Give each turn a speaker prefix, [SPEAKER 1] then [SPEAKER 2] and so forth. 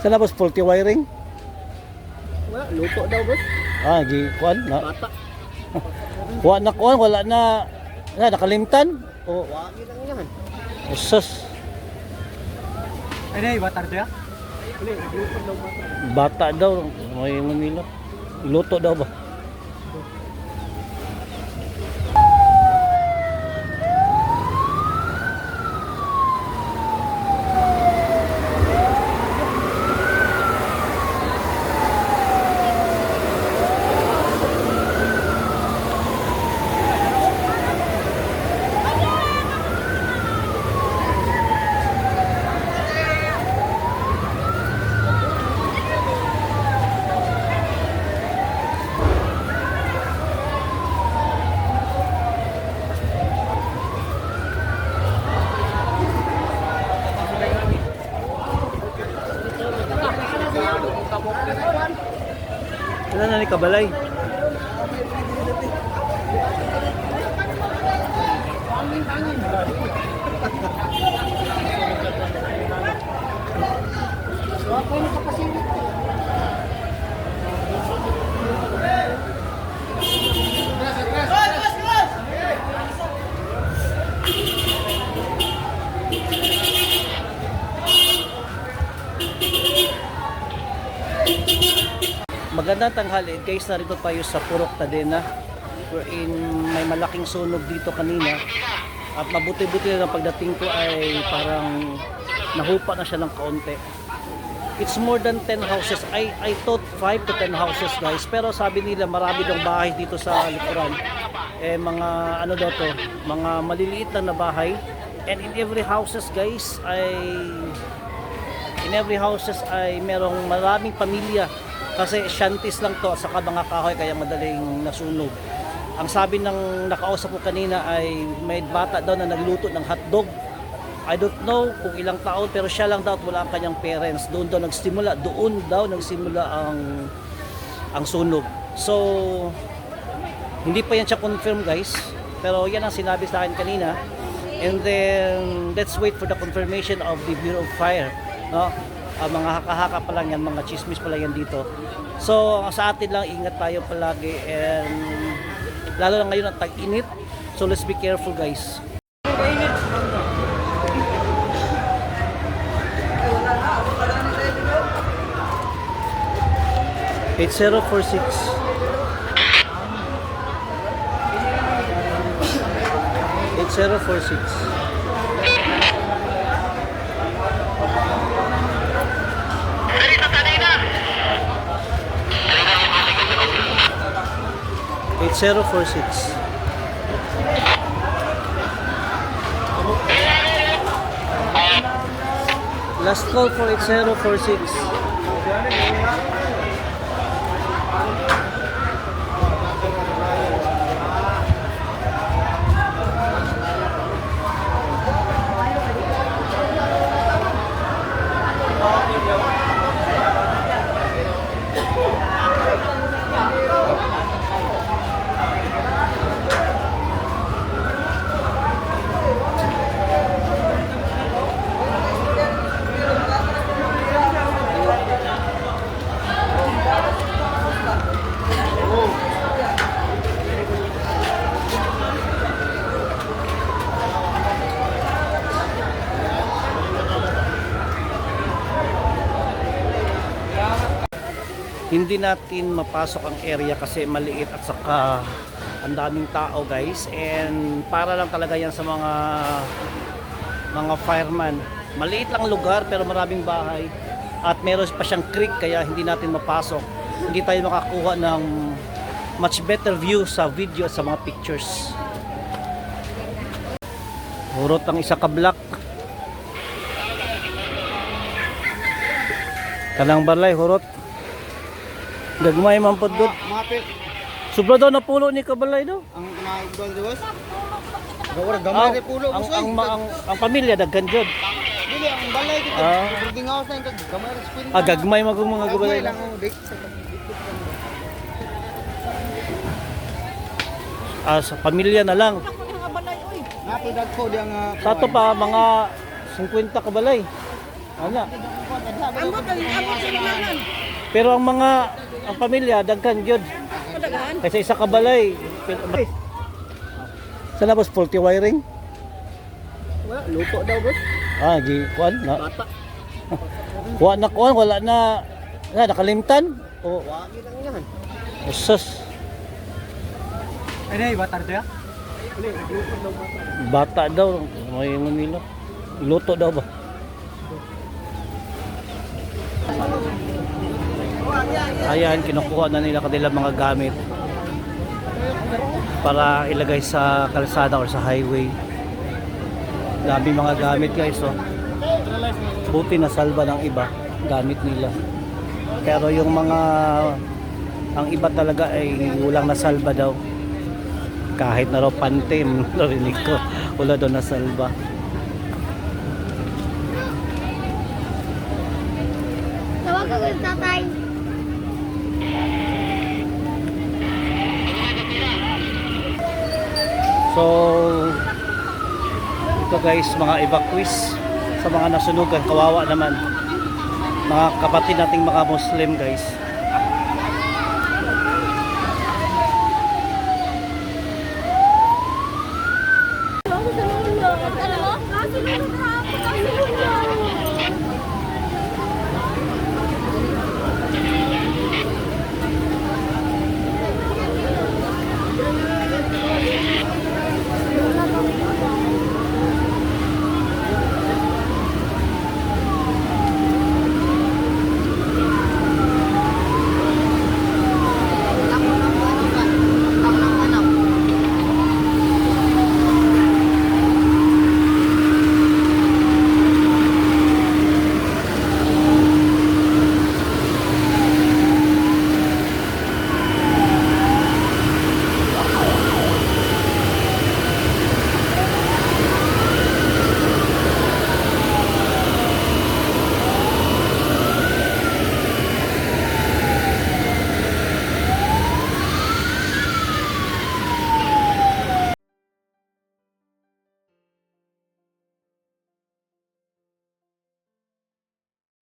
[SPEAKER 1] Sana boss, faulty wiring?
[SPEAKER 2] Wala, luto daw boss.
[SPEAKER 1] Ah, gi kuan na.
[SPEAKER 2] Bata.
[SPEAKER 1] Kuha na kuan, wala na na nakalimtan. O
[SPEAKER 2] Wagi lang yan. siya? Hindi, luto daw bata.
[SPEAKER 1] Bata daw, may Manila. Luto daw ba? Ni Kabalay. Magandang tanghali guys, narito tayo sa Purok Tadena wherein may malaking sunog dito kanina at mabuti-buti na pagdating ko ay parang nahupa na siya ng kaunti. It's more than 10 houses. I, I thought 5 to 10 houses guys pero sabi nila marami daw bahay dito sa likuran. Eh mga ano daw to, mga maliliit lang na bahay and in every houses guys ay in every houses ay merong maraming pamilya kasi shanties lang to sa mga kahoy kaya madaling nasunog. Ang sabi ng nakausap ko kanina ay may bata daw na nagluto ng hotdog. I don't know kung ilang taon pero siya lang daw at wala ang kanyang parents. Doon daw nagsimula, doon daw nagsimula ang ang sunog. So hindi pa yan siya confirm guys. Pero yan ang sinabi sa akin kanina. And then let's wait for the confirmation of the Bureau of Fire. No? Ah, mga haka-haka pa lang yan, mga chismis pa lang yan dito. So sa atin lang ingat tayo palagi and lalo na ngayon ang tag-init. So let's be careful guys. Eight zero four six. Eight zero four six. Eight zero four six. Last call for 8046. Hindi natin mapasok ang area kasi maliit at saka ang daming tao guys. And para lang talaga yan sa mga mga fireman. Maliit lang lugar pero maraming bahay. At meron pa siyang creek kaya hindi natin mapasok. Hindi tayo makakuha ng much better view sa video at sa mga pictures. Hurot ang isa ka block. Kanang balay hurot Gagmay man po doon.
[SPEAKER 2] Mga pil,
[SPEAKER 1] Sobra daw na pulo ni Kabalay daw.
[SPEAKER 2] ang kumain doon di boss? Gawar gamay
[SPEAKER 1] Ang,
[SPEAKER 2] rin pulo
[SPEAKER 1] ang,
[SPEAKER 2] boss.
[SPEAKER 1] ang, ang, ang, pamilya daghan jud.
[SPEAKER 2] Dili ang balay dito.
[SPEAKER 1] Ah.
[SPEAKER 2] Boarding house na kag- gamay rin spin.
[SPEAKER 1] Ah, gagmay mag mga Kabalay
[SPEAKER 2] Gamay
[SPEAKER 1] lang.
[SPEAKER 2] oh,
[SPEAKER 1] Ah, sa pamilya na lang.
[SPEAKER 2] Nga po dagko di ang ah,
[SPEAKER 1] Sa to pa mga 50 Kabalay. Ana. Pero ang mga ang pamilya daghan gyud. Kaysa isa ka balay. Sa labas faulty wiring?
[SPEAKER 3] Wala, luto daw, boss.
[SPEAKER 1] Ah, gi kuan na.
[SPEAKER 3] Bata.
[SPEAKER 1] Wa na kuan wala na na nakalimtan. O
[SPEAKER 3] Wagi lang yan.
[SPEAKER 2] ya?
[SPEAKER 3] Uli, nagluto daw bata.
[SPEAKER 1] bata daw may nilo. Luto daw ba? Ayan, kinukuha na nila kanila mga gamit para ilagay sa kalsada or sa highway. Dami mga gamit guys, oh. Buti na salba ng iba, gamit nila. Pero yung mga ang iba talaga ay walang nasalba daw. Kahit na raw pantem, narinig ko, wala daw nasalba.
[SPEAKER 4] Tawag ako sa tatay.
[SPEAKER 1] So, ito guys, mga evacuees sa mga nasunugan, kawawa naman. Mga kapatid nating mga Muslim guys.